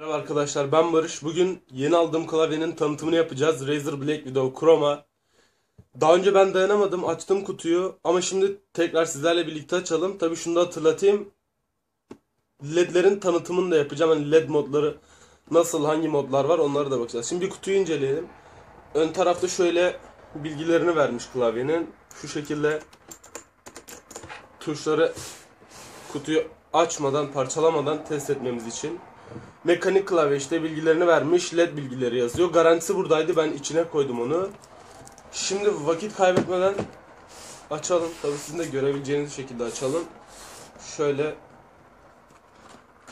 Merhaba arkadaşlar ben Barış. Bugün yeni aldığım klavyenin tanıtımını yapacağız. Razer Black Widow Chroma. Daha önce ben dayanamadım açtım kutuyu ama şimdi tekrar sizlerle birlikte açalım. Tabi şunu da hatırlatayım. LED'lerin tanıtımını da yapacağım. Hani LED modları nasıl hangi modlar var onlara da bakacağız. Şimdi kutuyu inceleyelim. Ön tarafta şöyle bilgilerini vermiş klavyenin. Şu şekilde tuşları kutuyu açmadan parçalamadan test etmemiz için. Mekanik klavye işte bilgilerini vermiş. LED bilgileri yazıyor. Garantisi buradaydı. Ben içine koydum onu. Şimdi vakit kaybetmeden açalım. Tabii sizin de görebileceğiniz şekilde açalım. Şöyle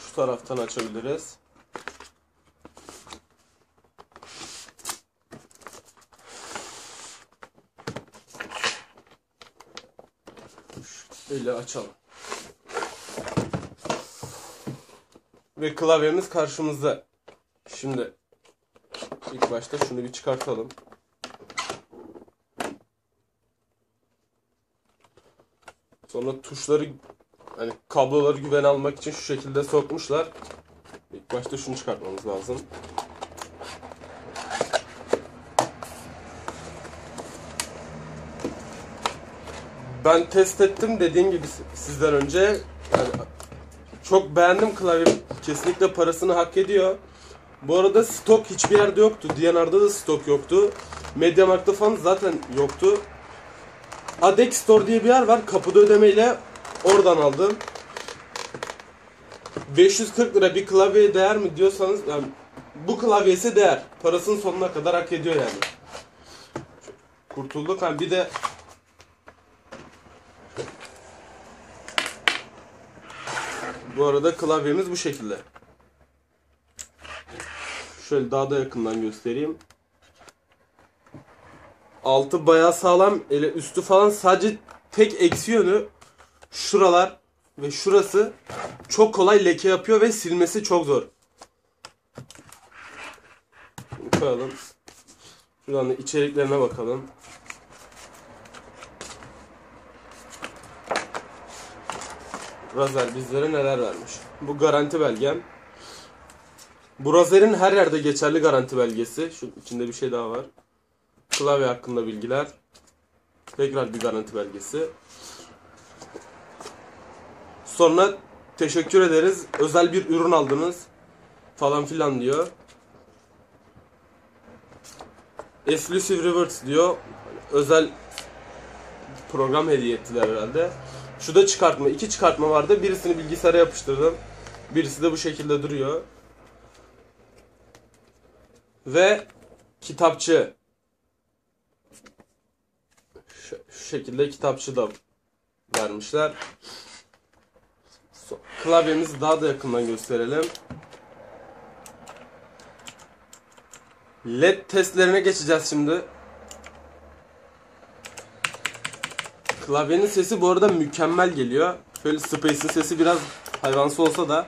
şu taraftan açabiliriz. Şöyle açalım. Ve klavyemiz karşımızda. Şimdi ilk başta şunu bir çıkartalım. Sonra tuşları hani kabloları güven almak için şu şekilde sokmuşlar. İlk başta şunu çıkartmamız lazım. Ben test ettim dediğim gibi sizden önce yani çok beğendim klavye. Kesinlikle parasını hak ediyor. Bu arada stok hiçbir yerde yoktu. DNR'da da stok yoktu. Mediamarkt'ta falan zaten yoktu. Adex Store diye bir yer var. Kapıda ödemeyle oradan aldım. 540 lira bir klavyeye değer mi diyorsanız yani bu klavyesi değer. Parasının sonuna kadar hak ediyor yani. Kurtulduk. Yani bir de Bu arada klavyemiz bu şekilde. Şöyle daha da yakından göstereyim. Altı bayağı sağlam. Ele üstü falan sadece tek eksi yönü şuralar ve şurası çok kolay leke yapıyor ve silmesi çok zor. Koyalım. Şuradan da içeriklerine bakalım. Razer bizlere neler vermiş. Bu garanti belgem. Bu Razer'in her yerde geçerli garanti belgesi. Şu içinde bir şey daha var. Klavye hakkında bilgiler. Tekrar bir garanti belgesi. Sonra teşekkür ederiz. Özel bir ürün aldınız. Falan filan diyor. Exclusive Rewards diyor. Özel program hediye ettiler herhalde. Şu da çıkartma. iki çıkartma vardı. Birisini bilgisayara yapıştırdım. Birisi de bu şekilde duruyor. Ve kitapçı. Şu, şu şekilde kitapçı da vermişler. Klavyemizi daha da yakından gösterelim. LED testlerine geçeceğiz şimdi. Klavyenin sesi bu arada mükemmel geliyor. Şöyle Space'in sesi biraz hayvansı olsa da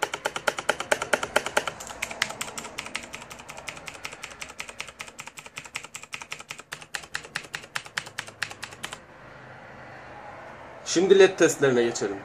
Şimdi led testlerine geçelim.